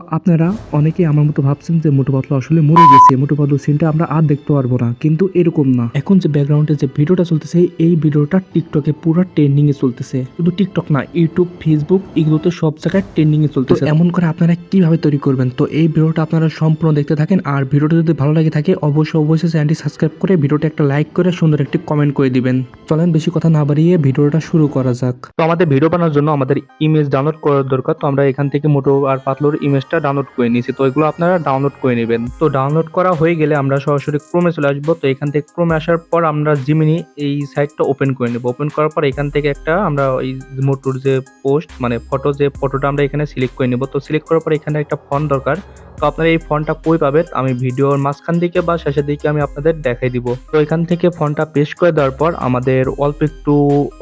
আপনারা অনেকেই আমার মতো ভাবছেন যে মোটু পাতলু আসলে মরে গেছে, মোটু পাতলু সিনটা আমরা আর দেখতে পারব না, কিন্তু এরকম না। এখন যে ব্যাকগ্রাউন্ডে যে ভিডিওটা চলতেছে, এই ভিডিওটা টিকটকে পুরো ট্রেন্ডিং এ চলতেছে। শুধু টিকটক না ইউটিউব ফেসবুক এগুলোতে সব জায়গায় ট্রেন্ডিং এ চলতেছে এমন করে আপনারা কীভাবে তৈরি করবেন? তো এই ভিডিওটা আপনারা সম্পূর্ণ দেখতে থাকেন, আর ভিডিওটা যদি ভালো লাগে থাকে, অবশ্যই অবশ্যই চ্যানেলটি সাবস্ক্রাইব করে ভিডিওটা একটা লাইক করে সুন্দর একটি কমেন্ট করে দিবেন। চলেন, বেশি কথা না বাড়িয়ে ভিডিওটা শুরু করা যাক। তো আমাদের ভিডিও বানানোর জন্য আমাদের ইমেজ ডাউনলোড করার দরকার, তো আমরা এখান থেকে মোটো আর পাতলোর ইমেজটা ডাউনলোড করে নিয়েছি, তো এগুলো আপনারা ডাউনলোড করে নেবেন। তো ডাউনলোড করা হয়ে গেলে আমরা সরাসরি ক্রোমে চলে আসব, তো এখান থেকে ক্রোমে আসার পর আমরা জিমিনি এই সাইটটা ওপেন করে নেব। ওপেন করার পর এখান থেকে একটা আমরা এই মোটোর যে পোস্ট মানে ফটো যে ফটোটা আমরা এখানে সিলেক্ট করে নেব, তো সিলেক্ট করার পর এখানে একটা ফোন দরকার। তো আপনারা এই ফোনটা কই পাবেন? আমি ভিডিওর মাঝখান দিকে বা শেষের দিকে আমি আপনাদের দেখাই দিব। তো এখান থেকে ফোনটা পেস্ট করে দেওয়ার পর আমাদের অল্প একটু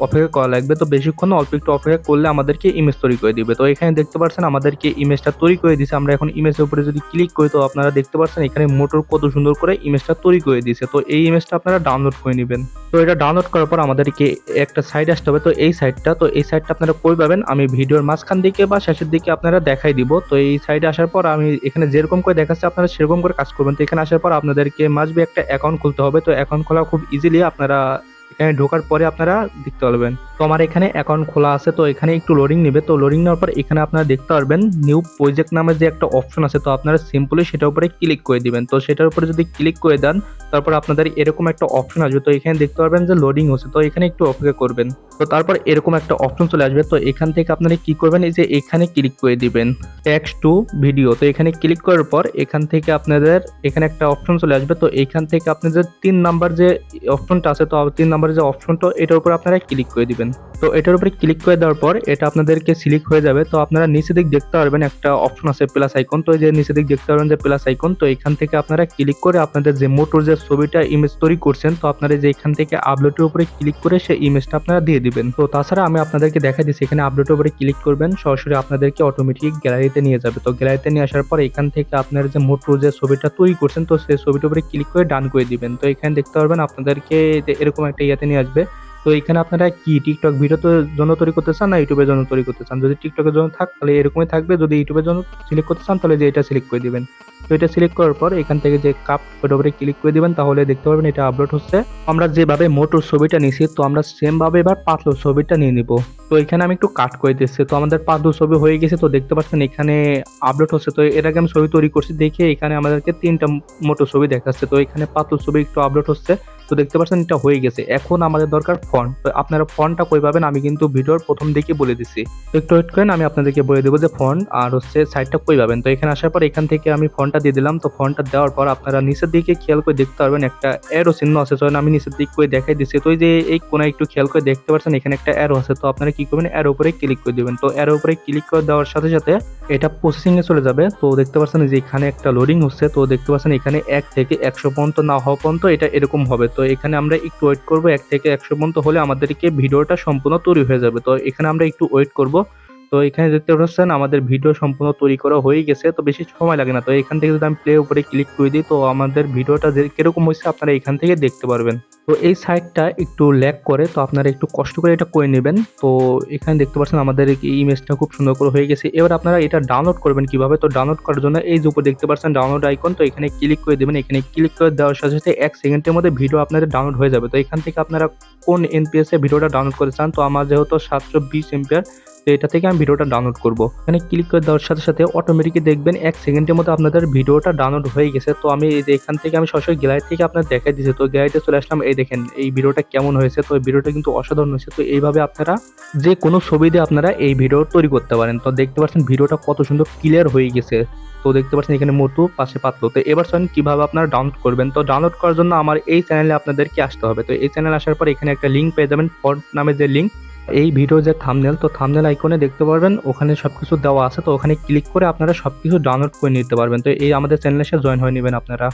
অপেক্ষা করা লাগবে। তো বেশিক্ষণ অল্প একটু অপেক্ষা করলে আমাদেরকে ইমেজ তৈরি করে দিবে। তো এখানে দেখতে পাচ্ছেন আমাদেরকে ইমেজটা তৈরি করে দিয়েছে আমরা এখন ইমেজের উপরে যদি ক্লিক করি, তো আপনারা দেখতে পাচ্ছেন এখানে মোটর কত সুন্দর করে ইমেজটা তৈরি করে দিয়েছে তো এই ইমেজটা আপনারা ডাউনলোড করে নেবেন। তো এটা ডাউনলোড করার পর আমাদেরকে একটা সাইড আসতে হবে। তো এই সাইডটা তো এই সাইডটা আপনারা কই পাবেন? আমি ভিডিওর মাঝখান দিকে বা শেষের দিকে আপনারা দেখাই দিব। তো এই সাইডে আসার পর আমি এখানে যেরকম করে দেখাচ্ছে, আপনারা সেরকম করে কাজ করবেন। তো এখানে আসার পর আপনাদেরকে মাসবি একটা অ্যাকাউন্ট খুলতে হবে। তো অ্যাকাউন্ট খোলা খুব ইজিলি আপনারা এখানে ঢোকার পরে আপনারা দেখতে পারবেন। তো আমার এখানে অ্যাকাউন্ট খোলা আছে, তো এখানে একটু লোডিং নেবে। তো লোডিং নেওয়ার পর এখানে আপনারা দেখতে পারবেন নিউ প্রজেক্ট নামে যে একটা অপশন আছে, তো আপনারা সিম্পলি সেটার উপরে ক্লিক করে দিবেন। তো সেটার উপরে যদি ক্লিক করে দেন, তারপর আপনাদের এরকম একটা অপশন আসবে। তো এখানে দেখতে পারবেন যে লোডিং হচ্ছে। তো এখানে একটু অপেক্ষা করবেন। তো তারপর এরকম একটা অপশন চলে আসবে। তো এখান থেকে আপনারা কি করবেন? এই যে এখানে ক্লিক করে দিবেন টেক্সট টু ভিডিও তো এখানে ক্লিক করার পর এখান থেকে আপনাদের এখানে একটা অপশন চলে আসবে। তো এখান থেকে আপনাদের তিন নাম্বার যে অপশনটা আছে, তো তিন নাম্বার যে অপশনটা এটার উপর আপনারা ক্লিক করে দিবেন। তো এটার উপরে ক্লিক করে দেওয়ার পর এটা আপনাদেরকে সিলেক্ট হয়ে যাবে। তো আপনারা নিচে দিক দেখতে পারবেন একটা অপশন আছে প্লাস আইকন তো এই যে নিচে দিক দেখতে পারবেন যে প্লাস আইকন তো এখান থেকে আপনারা ক্লিক করে আপনাদের যে মোটর যে ছবিটা ইমেজ তৈরি করছেন, তো আপনারা যে এখান থেকে আপলোডের উপরে ক্লিক করে সেই ইমেজটা আপনারা দিয়ে দিবেন। তো তাছাড়া আমি আপনাদেরকে দেখা দিচ্ছি, এখানে আপডেট উপরে ক্লিক করবেন, সরাসরি আপনাদেরকে অটোমেটিক গ্যালারিতে নিয়ে যাবে। তো গ্যালারিতে নিয়ে আসার পর এখান থেকে আপনার যে মোটর যে ছবিটা তৈরি করছেন, তো সেই ছবিটার উপরে ক্লিক করে ডান করে দিবেন। তো এখানে দেখতে পারবেন আপনাদেরকে এরকম একটা ইয়েতে নিয়ে আসবে। তো এখানে আপনারা কি টিকটক ভিডিও জন্য তৈরি করতে চান না ইউটিউবের জন্য তৈরি করতে চান? যদি টিকটকের জন্য থাক, তাহলে এরকমই থাকবে। যদি ইউটিউবের জন্য সিলেক্ট করতে চান, তাহলে যে এটা সিলেক্ট করে দিবেন। তো এটা সিলেক্ট করার পর এখান থেকে যে কাপ উপরে ক্লিক করে দিবেন, তাহলে দেখতে পারবেন এটা আপলোড হচ্ছে। আমরা যেভাবে মোটর ছবিটা নিছি, তো আমরা সেম ভাবে এবার পাতলো ছবিটা নিয়ে নিব। তো এখানে আমি একটু কাট করে দিচ্ছি। তো আমাদের পাতলো ছবি হয়ে গেছে, তো দেখতে পাচ্ছেন এখানে আপলোড হচ্ছে। তো এর আগে আমি ছবি তৈরি করছি, দেখে এখানে আমাদেরকে তিনটা মোটর ছবি দেখাচ্ছে। তো এখানে পাতলো ছবি একটু আপলোড হচ্ছে। তো দেখতে পাচ্ছেন এটা হয়ে গেছে। এখন আমাদের দরকার ফন্ট তো আপনারা ফন্টটা কই পাবেন? আমি কিন্তু ভিডিওর প্রথম দিকে বলে দিচ্ছি তো একটু ওয়েট করেন, আমি আপনাদেরকে বলে দেবো যে ফন্ট আর হচ্ছে সাইডটা কই পাবেন। তো এখানে আসার পর এখান থেকে আমি ফন্টটা দিয়ে দিলাম। তো ফন্টটা দেওয়ার পর আপনারা নিচের দিকে খেয়াল করে দেখতে পারবেন একটা অ্যারো চিহ্ন আছে। তো আমি নিচের দিক করে দেখাই দিচ্ছি তো এই যে এই কোনায় একটু খেয়াল করে দেখতে পাচ্ছেন, এখানে একটা অ্যারো আছে। তো আপনারা কি করবেন? অ্যারো উপরে ক্লিক করে দিবেন। তো অ্যারো উপরে ক্লিক করে দেওয়ার সাথে সাথে এটা প্রসেসিং এ চলে যাবে। তো দেখতে পাচ্ছেন যে এখানে একটা লোডিং হচ্ছে। তো দেখতে পাচ্ছেন, এখানে এক থেকে একশো পর্যন্ত না হওয়া পর্যন্ত এটা এরকম হবে। তো এখানে আমরা একটু ওয়েট করব, এক থেকে একশো পর্যন্ত হলে আমাদেরকে ভিডিওটা সম্পূর্ণ তৈরি হয়ে যাবে। তো এখানে আমরা একটু ওয়েট করব। তো এখানে দেখতে পাচ্ছেন, আমাদের ভিডিও সম্পূর্ণ তৈরি করা হয়ে গেছে, তো বেশি সময় লাগে না। তো এখান থেকে যদি আমি প্লে উপরে ক্লিক করে দিই, তো আমাদের ভিডিওটা কীরকম হয়েছে আপনারা এখান থেকে দেখতে পারবেন। তো এই সাইটটা একটু ল্যাক করে, তো আপনারা একটু কষ্ট করে এটা করে নেবেন। তো এখানে দেখতে পাচ্ছেন, আমাদের ইমেজটা খুব সুন্দর করে হয়ে গেছে। এবার আপনারা এটা ডাউনলোড করবেন কীভাবে? তো ডাউনলোড করার জন্য এই যে উপর দেখতে পাচ্ছেন ডাউনলোড আইকন তো এখানে ক্লিক করে দেবেন। এখানে ক্লিক করে দেওয়ার সাথে সাথে এক সেকেন্ডের মধ্যে ভিডিও আপনাদের ডাউনলোড হয়ে যাবে। তো এখান থেকে আপনারা কোন এনপিএস ভিডিওটা ডাউনলোড করতে চান? তো আমার যেহেতু সাতশো বিশ এমপিআর তো এটা থেকে আমি ভিডিওটা ডাউনলোড করব। এখানে ক্লিক করে দেওয়ার সাথে সাথে অটোমেটিক দেখবেন এক সেকেন্ডের মধ্যে আপনাদের ভিডিওটা ডাউনলোড হয়ে গেছে। তো আমি এই যে এখান থেকে আমি সরাসরি গ্যালারি থেকে আপনার দেখাই দিয়েছি। তো গ্যালারিতে চলে আসলাম। এই দেখেন, এই ভিডিওটা কেমন হয়েছে? তো এই ভিডিওটা কিন্তু অসাধারণ হয়েছে। তো এইভাবে আপনারা যে কোনো ছবি দিয়ে আপনারা এই ভিডিও তৈরি করতে পারেন। তো দেখতে পাচ্ছেন ভিডিওটা কত সুন্দর ক্লিয়ার হয়ে গেছে। তো দেখতে পাচ্ছেন এখানে মোটু পাশে পাতলো তো এবার চলেন কীভাবে আপনারা ডাউনলোড করবেন? তো ডাউনলোড করার জন্য আমার এই চ্যানেলে আপনাদেরকে আসতে হবে। তো এই চ্যানেল আসার পর এখানে একটা লিঙ্ক পেয়ে যাবেন। ফন্ট নামে যে লিঙ্ক এই ভিডিও যে থামনেল তো থামনেল আইকনে দেখতে পারবেন, ওখানে সব কিছু দেওয়া আছে, তো ওখানে ক্লিক করে আপনারা সব কিছু ডাউনলোড করে নিতে পারবেন। তো এই আমাদের চ্যানেলের সাথে জয়েন হয়ে নেবেন আপনারা।